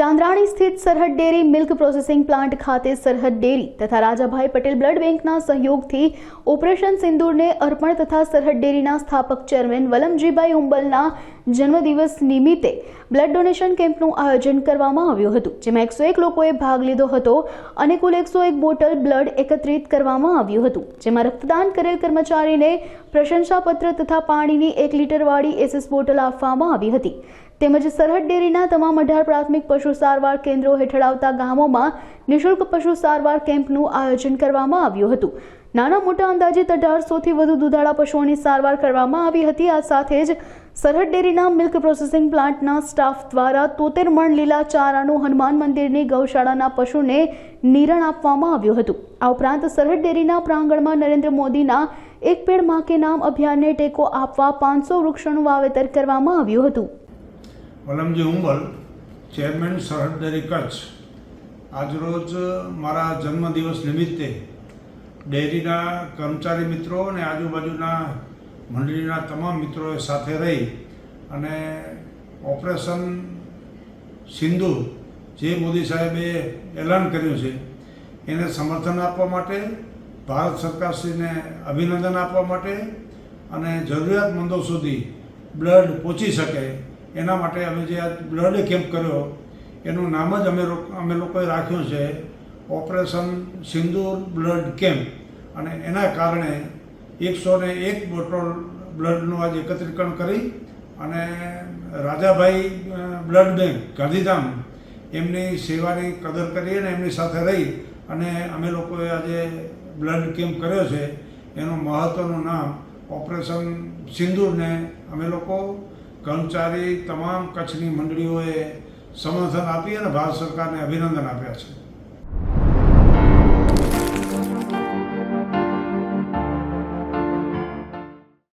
ચાંદ્રાણી સ્થિત સરહદ dairy milk processing plant ખાતે સરહદ ડેરી તથા રાજાભાઈ પટેલ બ્લડ બેંકના સહયોગથી ઓપરેશન સિંદૂરને અર્પણ તથા સરહદ ડેરીના સ્થાપક ચેરમેન વલમજીભાઈ ઉંબલના જન્મદિવસ નિમિત્તે બ્લડ ડોનેશન કેમ્પનું આયોજન કરવામાં આવ્યું હતું, જેમાં એકસો એક લોકોએ ભાગ લીધો હતો અને કુલ એકસો એક બોટલ બ્લડ એકત્રિત કરવામાં આવ્યું હતું, જેમાં રક્તદાન કરેલ કર્મચારીને પ્રશંસાપત્ર તથા પાણીની એક લીટરવાળી એસએસ બોટલ આપવામાં આવી હતી. તેમજ સરહદ ડેરીના તમામ અઢાર પ્રાથમિક પશુ સારવાર કેન્દ્રો હેઠળ આવતા ગામોમાં નિઃશુલ્ક પશુ સારવાર કેમ્પનું આયોજન કરવામાં આવ્યું હતું. નાના મોટા અંદાજિત અઢારસોથી વધુ દુધાળા પશુઓની સારવાર કરવામાં આવી હતી. આ સાથે જ સરહદ ડેરીના મિલ્ક પ્રોસેસિંગ પ્લાન્ટના સ્ટાફ દ્વારા તોતેર મણ લીલા ચારાનું હનુમાન મંદિરની ગૌશાળાના પશુને નિરણ આપવામાં આવ્યું હતું. આ ઉપરાંત સરહદ ડેરીના પ્રાંગણમાં નરેન્દ્ર મોદીના એક પેડમાં કે નામ અભિયાનને ટેકો આપવા પાંચસો વૃક્ષોનું વાવેતર કરવામાં આવ્યું હતું. Valamji Umbal chairman Sarhad dairy Kutch. આજરોજ મારા જન્મદિવસ નિમિત્તે ડેરીના કર્મચારી મિત્રો અને આજુબાજુના મંડળીના તમામ મિત્રોએ સાથે રહી અને ઓપરેશન સિંધુ જે મોદી સાહેબે એલાન કર્યું છે, એને સમર્થન આપવા માટે, ભારત સરકારશ્રીને અભિનંદન આપવા માટે અને જરૂરિયાતમંદો સુધી બ્લડ પહોંચી શકે, એના માટે અમે જે આ બ્લડ કેમ્પ કર્યો, એનું નામ જ અમે અમે લોકોએ રાખ્યું છે, ઓપરેશન સિંદૂર બ્લડ કેમ્પ. અને એના કારણે એકસો ને એક બોટલ બ્લડનું આજે એકત્રીકરણ કરી અને રાજાભાઈ બ્લડ બેંક, ગાંધીધામ, એમની સેવાની કદર કરી અને એમની સાથે રહી અને અમે લોકોએ આજે બ્લડ કેમ્પ કર્યો છે. એનું મહત્ત્વનું નામ ઓપરેશન સિંદૂરને અમે લોકો કર્મચારી તમામ કચ્છની મંડળીઓએ સમર્થન આપી અને ભારત સરકારને અભિનંદન આપ્યા છે.